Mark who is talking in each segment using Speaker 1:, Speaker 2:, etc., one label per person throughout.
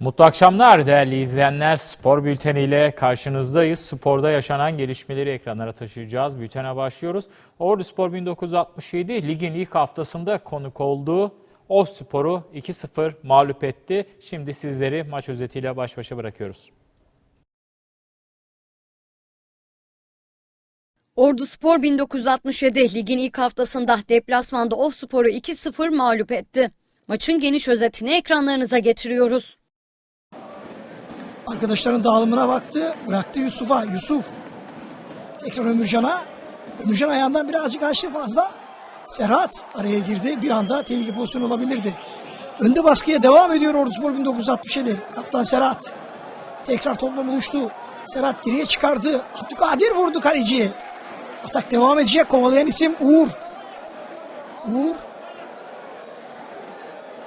Speaker 1: Mutlu akşamlar değerli izleyenler. Spor bülteniyle karşınızdayız. Sporda yaşanan gelişmeleri ekranlara taşıyacağız. Bültene başlıyoruz. Ordu Spor 1967 ligin ilk haftasında konuk olduğu O Spor'u 2-0 mağlup etti. Şimdi sizleri maç özetiyle baş başa bırakıyoruz.
Speaker 2: Ordu Spor 1967 ligin ilk haftasında deplasmanda Of Spor'u 2-0 mağlup etti. Maçın geniş özetini ekranlarınıza getiriyoruz.
Speaker 3: Arkadaşların dağılımına baktı. Bıraktı Yusuf'a. Yusuf. Tekrar Ömürcan'a. Ömürcan ayağından birazcık açtı fazla. Serhat araya girdi. Bir anda tehlike pozisyonu olabilirdi. Önde baskıya devam ediyor Orduspor 1967. Kaptan Serhat. Tekrar topla buluştu. Serhat geriye çıkardı. Abdülkadir vurdu kaleciye. Atak devam edecek. Kovalayan isim Uğur. Uğur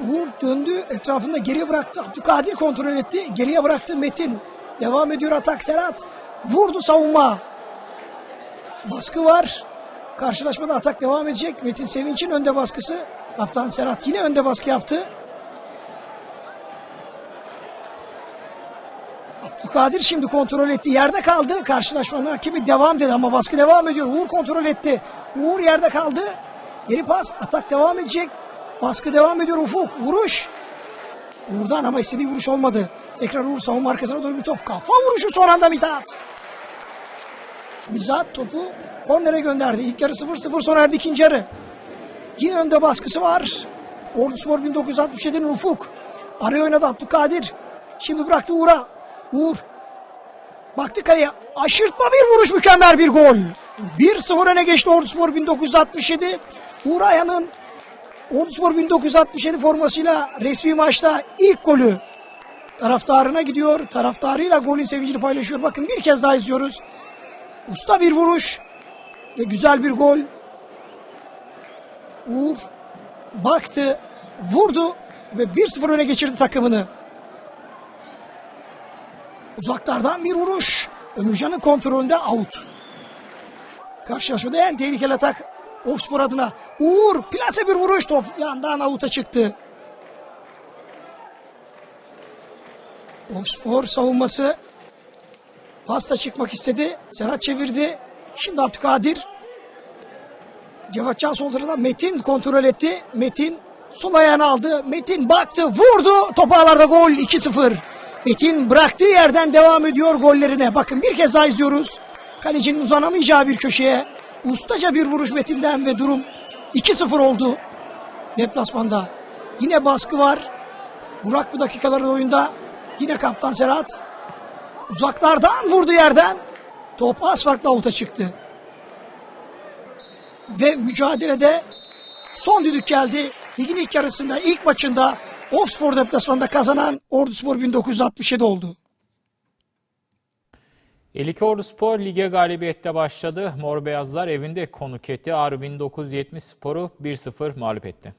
Speaker 3: Uğur döndü etrafında geriye bıraktı. Abdülkadir kontrol etti. Geriye bıraktı Metin. Devam ediyor atak Serhat. Vurdu savunma. Baskı var. Karşılaşmada atak devam edecek. Metin Sevinç'in önde baskısı. Kaptan Serhat yine önde baskı yaptı. Abdülkadir şimdi kontrol etti. Yerde kaldı. Karşılaşmanın hakemi devam dedi ama baskı devam ediyor. Uğur kontrol etti. Uğur yerde kaldı. Geri pas. Atak devam edecek. Baskı devam ediyor Ufuk. Vuruş. Uğur'dan ama istediği vuruş olmadı. Tekrar Uğur savunma arkasına doğru bir top. Kafa vuruşu son anda Mithat. Mithat topu kornere gönderdi. İlk yarı 0-0 sona erdi ikinci yarı. Yine önde baskısı var. Orduspor 1967'nin Ufuk. Araya oynadı Abdülkadir. Şimdi bıraktı Uğur'a. Uğur. Baktı kaleye. Aşırtma bir vuruş mükemmel bir gol. 1-0 öne geçti Orduspor 1967. Uğur Ayhan'ın Orduspor 1967 formasıyla resmi maçta ilk golü taraftarına gidiyor. Taraftarıyla golün sevincini paylaşıyor. Bakın bir kez daha izliyoruz. Usta bir vuruş ve güzel bir gol. Uğur baktı, vurdu ve 1-0 öne geçirdi takımını. Uzaklardan bir vuruş. Ömürcan'ın kontrolünde out. Karşılaşmada en tehlikeli atak Ofspor adına. Uğur plase bir vuruş top yandan avuta çıktı. Ofspor savunması pasta çıkmak istedi. Serhat çevirdi. Şimdi Abdülkadir. Cevatcan sol tarafta Metin kontrol etti. Metin sol ayağını aldı. Metin baktı vurdu. Top ağlarda gol 2-0. Metin bıraktığı yerden devam ediyor gollerine. Bakın bir kez daha izliyoruz. Kalecinin uzanamayacağı bir köşeye ustaca bir vuruş Metin'den ve durum 2-0 oldu deplasmanda. Yine baskı var. Burak bu dakikalarda oyunda. Yine kaptan Serhat. Uzaklardan vurdu yerden. Top az farklı avuta çıktı. Ve mücadelede son düdük geldi. Ligin ilk yarısında, ilk maçında Ofspor deplasmanda kazanan Orduspor 1967 oldu.
Speaker 1: 52 Ordu Spor lige galibiyette başladı. Mor Beyazlar evinde konuk etti. Ağrı 1970 Spor'u 1-0 mağlup etti.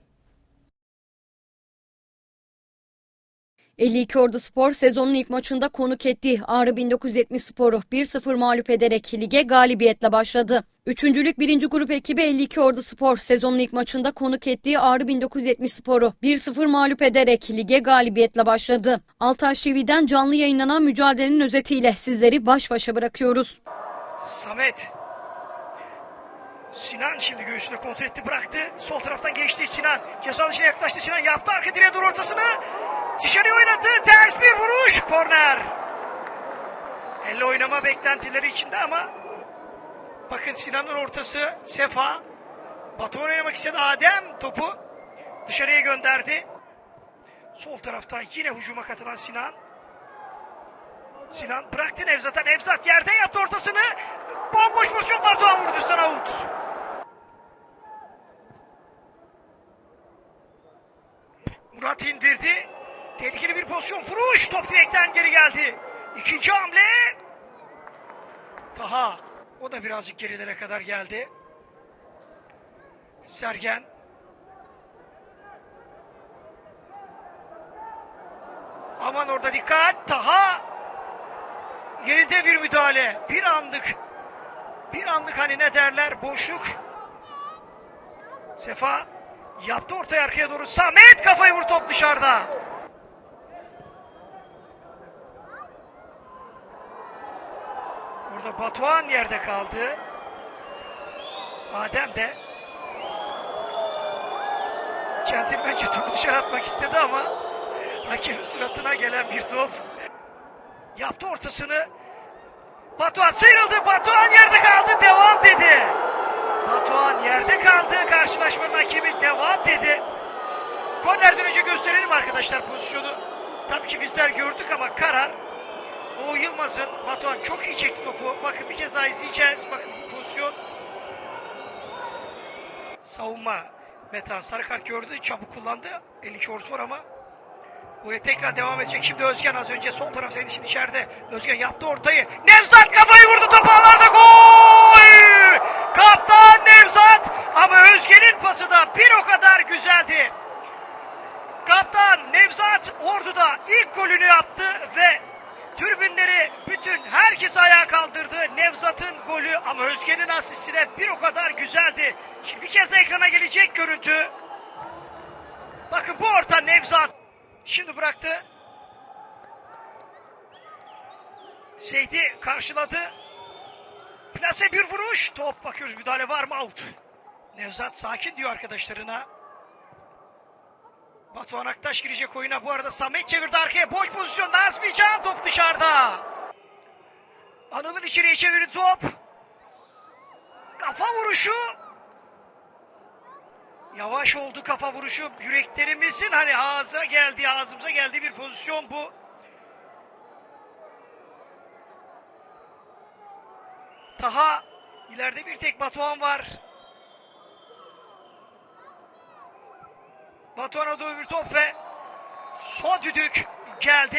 Speaker 2: 52 Ordu Spor sezonun ilk maçında konuk ettiği Ağrı 1970 Spor'u 1-0 mağlup ederek lige galibiyetle başladı. Üçüncülük birinci grup ekibi 52 Ordu Spor sezonun ilk maçında konuk ettiği Ağrı 1970 Spor'u 1-0 mağlup ederek lige galibiyetle başladı. Altaş TV'den canlı yayınlanan mücadelenin özetiyle sizleri baş başa bırakıyoruz.
Speaker 4: Samet. Sinan şimdi göğsüne kontrol etti bıraktı. Sol taraftan geçti Sinan. Ceza dışına yaklaştı Sinan. Yaptı arka direğe doğru ortasını. Dışarıya oynadı. Ters bir vuruş. Korner. Elle oynama beklentileri içinde ama bakın Sinan'ın ortası Sefa. Batu oynamak istedi Adem topu dışarıya gönderdi. Sol taraftan yine hücuma katılan Sinan. Sinan bıraktı Nevzat'a. Nevzat yerden yaptı ortasını. Bomboş pozisyon Batuhan vurdu üstten out. Murat indirdi. Tehlikeli bir pozisyon. Vuruş. Top direkten geri geldi. İkinci hamle. Taha. O da birazcık gerilere kadar geldi. Sergen. Aman orada dikkat. Taha yerinde bir müdahale. Bir anlık bir anlık hani ne derler boşluk. Sefa Yaptı ortaya arkaya doğru. Samet kafayı vur top dışarıda.
Speaker 3: Orada Batuhan yerde kaldı. Adem de centilmence topu dışarı atmak istedi ama rakibin suratına gelen bir top. Yaptı ortasını. Batuhan sıyrıldı. Batuhan ya arkadaşlar pozisyonu. Tabii ki bizler gördük ama karar Doğu Yılmaz'ın Batuhan çok iyi çekti topu. Bakın bir kez daha izleyeceğiz. Bakın bu pozisyon. Savunma. Metan sarı kart gördü. Çabuk kullandı. 52 Orspor ama Buraya tekrar devam edecek. Şimdi Özgen az önce sol taraftaydı. Şimdi içeride. Özgen yaptı ortayı. Nevzat kafayı vurdu. Top ağlarda gol! Kaptan Nevzat. Ama Özgen'in pası da bir o kadar güzeldi. Kaptan Nevzat Ordu'da ilk golünü yaptı ve tribünleri bütün herkes ayağa kaldırdı. Nevzat'ın golü ama Özgen'in asisti de bir o kadar güzeldi. Şimdi bir kez ekrana gelecek görüntü. Bakın bu orta Nevzat. Şimdi bıraktı. Seydi karşıladı. Plase bir vuruş. Top bakıyoruz müdahale var mı? Out. Nevzat sakin diyor arkadaşlarına. Batuhan Aktaş girecek oyuna. Bu arada Samet çevirdi arkaya. Boş pozisyon. Nazmi Can top dışarıda. Anıl'ın içeriye çevirdi top. Kafa vuruşu. Yavaş oldu kafa vuruşu. Yüreklerimizin hani ağza geldiği, ağzımıza geldiği bir pozisyon bu. Daha ileride bir tek Batuhan var. Batuhan'a doğru bir top ve son düdük geldi.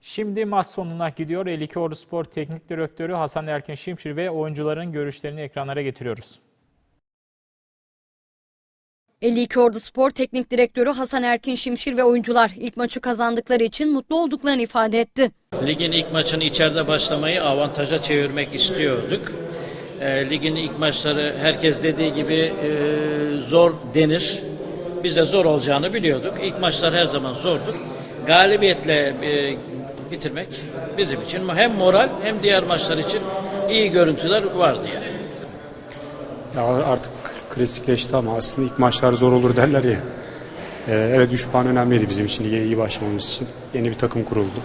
Speaker 1: Şimdi maç sonuna gidiyor. 52 Ordu Spor Teknik Direktörü Hasan Erkin Şimşir ve oyuncuların görüşlerini ekranlara getiriyoruz.
Speaker 2: 52 Ordu Spor Teknik Direktörü Hasan Erkin Şimşir ve oyuncular ilk maçı kazandıkları için mutlu olduklarını ifade etti.
Speaker 5: Ligin ilk maçını içeride başlamayı avantaja çevirmek istiyorduk. E, ligin ilk maçları herkes dediği gibi e, zor denir. Biz de zor olacağını biliyorduk. İlk maçlar her zaman zordur. Galibiyetle e, bitirmek bizim için hem moral hem diğer maçlar için iyi görüntüler vardı yani.
Speaker 6: Ya artık klasikleşti ama aslında ilk maçlar zor olur derler ya. Ee, evet 3 puan önemliydi bizim için lige iyi başlamamız için. Yeni bir takım kuruldu.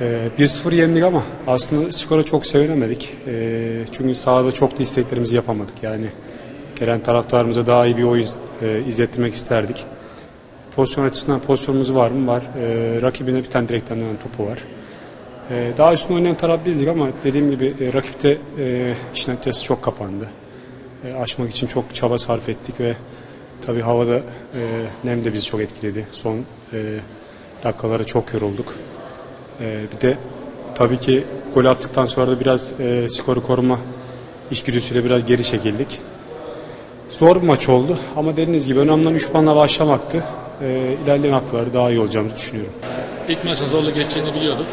Speaker 6: Ee, 1-0 yendik ama aslında skora çok sevinemedik. Ee, çünkü sahada çok da isteklerimizi yapamadık. Yani gelen taraftarımıza daha iyi bir oyun e, izlettirmek isterdik. Pozisyon açısından pozisyonumuz var mı? Var. Ee, rakibine bir tane direkten dönen topu var. Ee, daha üstün oynayan taraf bizdik ama dediğim gibi e, rakipte e, işin açıkçası çok kapandı. E, aşmak için çok çaba sarf ettik ve tabii havada e, nem de bizi çok etkiledi. Son e, dakikalara çok yorulduk. E, bir de tabii ki gol attıktan sonra da biraz e, skoru koruma içgüdüsüyle biraz geri çekildik. Zor bir maç oldu ama dediğiniz gibi önemli olan 3 puanla başlamaktı. E, ilerleyen haftalarda daha iyi olacağımızı düşünüyorum.
Speaker 7: İlk maçın zorlu geçeceğini biliyorduk.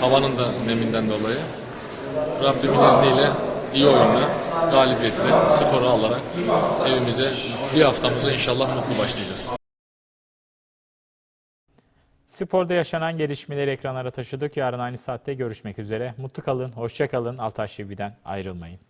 Speaker 7: Havanın da neminden dolayı. Rabbimin izniyle iyi oyunla, galibiyetle, skoru alarak evimize bir haftamıza inşallah mutlu başlayacağız.
Speaker 1: Sporda yaşanan gelişmeleri ekranlara taşıdık. Yarın aynı saatte görüşmek üzere. Mutlu kalın, hoşça kalın. Altaş TV'den ayrılmayın.